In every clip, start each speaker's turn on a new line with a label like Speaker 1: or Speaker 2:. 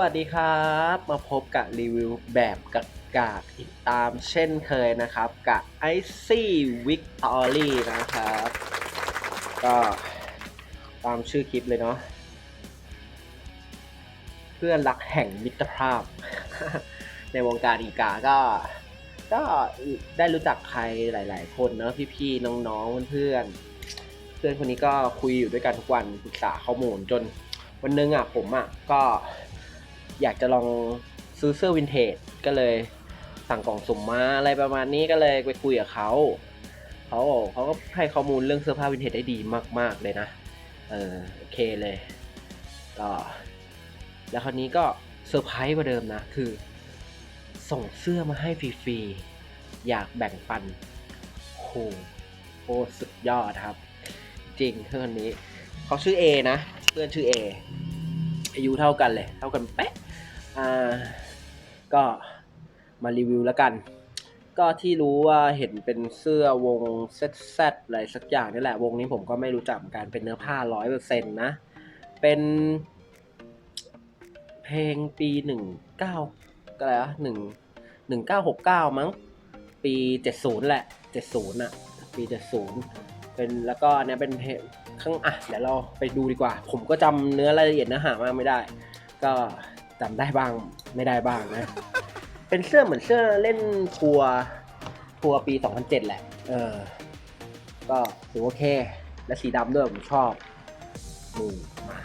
Speaker 1: วัสดีครับ มาพบกับรีวิวแบบกากากๆอีกตามเช่นเคยนะครับ กับ Icy Victory นะครับ ก็ตามชื่อคลิปเลยเนาะเพื่อนรักแห่งมิตรภาพ ในวงการอีกาก็ ก็ได้รู้จักใครหลาย ๆ คนเนอะพี่ๆน้องๆเพื่อนๆเพื่อนคนนี้ก็คุยอยู่ด้วยกันทุกวันปรึกษาข้อมูลจนวันนึงอะผมอะก็ อยากจะลองซื้อเสื้อวินเทจก็เลยสั่งกล่องสุ่มมาอะไรประมาณนี้ก็เลยไปคุยกับเขาเขาเขาก็ให้ข้อมูลเรื่องเสื้อผ้าวินเทจได้ดีมาก ๆ เลยนะ เออโอเคเลยก็แล้วคราวนี้ก็เซอร์ไพรส์กว่าเดิมนะ คือ ส่งเสื้อมาให้ฟรีๆ อยากแบ่งปันโหโคตรสุดยอดครับ จริงเพื่อนนี้ เขาชื่อ A นะ เพื่อนชื่อ A อ อายุเท่ากันเลย เท่ากันเป๊ะอ่าก็มารีวิวแล้วกัน ก็ที่รู้ว่าเห็นเป็นเสื้อวงเซตแซดอะไรสักอย่างนี่แหละวงนี้ผมก็ไม่รู้จักกันเป็นเนื้อผ้าร้อยเปอร์เซ็นต์นะ เป็นเพลงปีหนึ่งเก้าก็อะไรวะหนึ่งหนึ่งเก้าหกเก้ามั้ง ปีเจ็ดศูนย์แหละเจ็ดศูนย์อะปีเจ็ดศูนย์เป็นแล้วก็อันเนี้ยเป็นเพลง ข้างอะเดี๋ยวเราไปดูดีกว่า ผมก็จำเนื้อรายละเอียดเนื้อหามากไม่ได้ ก็จำได้บ้างไม่ได้บ้างนะ เป็นเสื้อเหมือนเสื้อเล่นทัวร์ทัวร์ปี 2007 แหละ เออ ก็ถือว่าโอเค และสีดำด้วยผมชอบนี่มา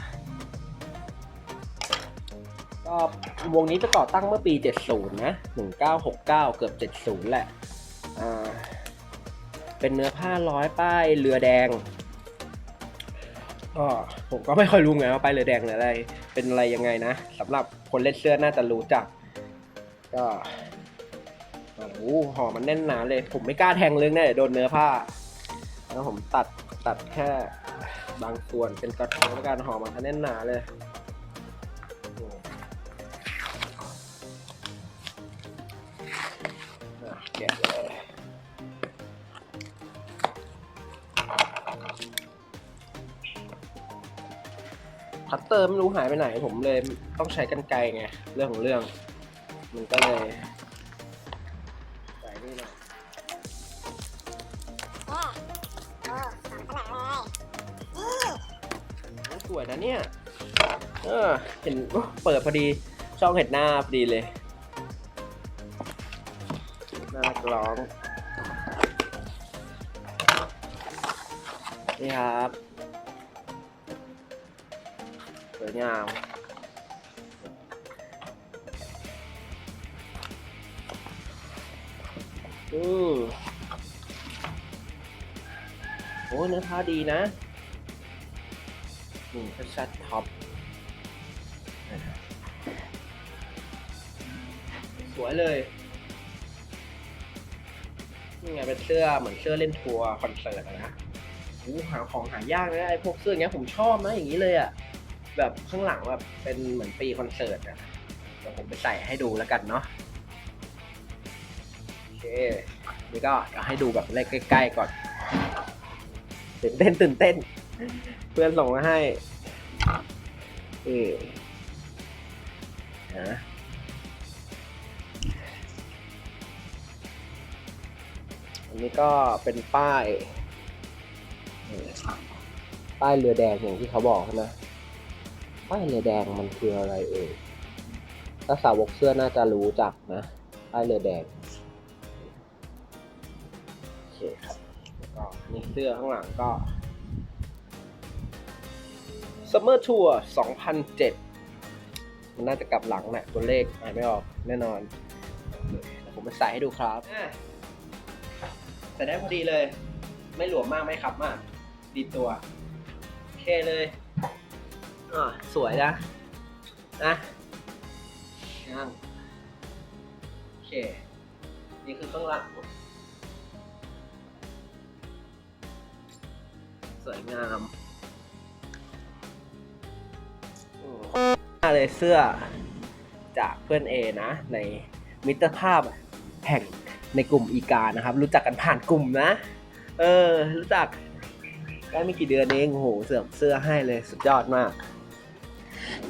Speaker 1: ก็วงนี้จะก่อตั้งเมื่อปี 70 นะ 1969 เกือบ 70 แหละ อ่า เป็นเนื้อผ้าร้อยป้ายเรือแดง ก็ผมก็ไม่ค่อยรู้ไงว่าไปเลยแดงหรืออะไร เป็นอะไรยังไงนะสำหรับคนเล่นเสื้อน่าจะรู้จัก ก็โอ้โหห่อมันแน่นหนาเลย ผมไม่กล้าแทงลึกเนี่ยโดนเนื้อผ้า แล้วผมตัดตัดแค่บางส่วนเป็นกระทงแล้วกันห่อมันแน่นหนาเลย คัตเตอร์ไม่รู้หายไปไหน ผมเลยต้องใช้กันไกรไง เรื่องของเรื่อง มันก็เลยใส่นี่หน่อย
Speaker 2: สองตลา
Speaker 1: สวยนะเนี่ย เออ เห็นเปิดพอดี ช่องเห็นหน้าพอดีเลย หน้ากร้อง นี่ครับ วยงามอืมโอ้เนื้อผ้าดีนะนี่ก็ชัดท็อป สวยเลย นี่ไงเป็นเสื้อเหมือนเสื้อเล่นทัวร์คอนเสิร์ตนะอู้หาของหายากนะไอ้พวกเสื้ออย่างเงี้ยผมชอบนะอย่างนี้เลยอะ แบบข้างหลังแบบเป็นเหมือนปีคอนเสิร์ตอะเดี๋ยวผมไปใส่ให้ดูแล้วกันเนาะโอเคนี่ก็เดี๋ยวให้ดูแบบเลขใกล้ๆก่อนตื่นเต้นตื่นเต้น เพื่อนส่งมาให้นี่นะอันนี้ก็เป็นป้ายป้ายเรือแดงอย่างที่เขาบอกนะ ป้ายเรือแดงมันคืออะไรเอ่ยถ้าสาวกเสื้อน่าจะรู้จักนะป้ายเรือแดงโอเคครับแล้วก็นี่เสื้อข้างหลังก็ Summer Tour 2007 มันน่าจะกลับหลังแหละตัวเลขอ่านไม่ออกแน่นอนอผมไปใส่ให้ดูครับอะใส่ได้พอดีเลย ไม่หลวมมากไม่ขับมาก ดีตัว โอเคเลย อ่าสวยนะ นะยังโอเค นี่คือข้างหลังสวยงามอืมมาเลยเสื้อจากเพื่อนเอนะ ในมิตรภาพแห่งในกลุ่มอีกานะครับ รู้จักกันผ่านกลุ่มนะ เออ รู้จักได้ไม่กี่เดือนเองโอ้โหเสื่อมเสื้อให้เลยสุดยอดมาก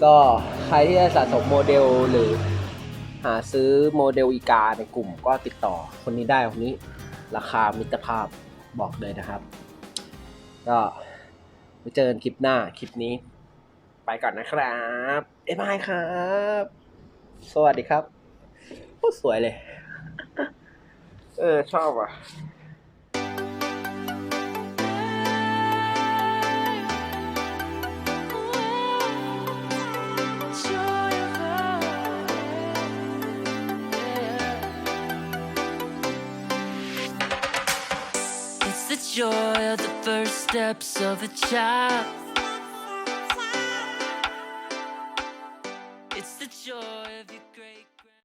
Speaker 1: ก็ใครที่จะสะสมโมเดลหรือหาซื้อโมเดลอีกาในกลุ่มก็ติดต่อคนนี้ได้คนนี้ ราคามิตรภาพบอกเลยนะครับ ก็ไปเจอกันคลิปหน้าคลิปนี้ ไปก่อนนะครับเอ้บายครับ สวัสดีครับโคตรสวยเลย เออ ชอบอะ
Speaker 3: joy of the first steps of a child.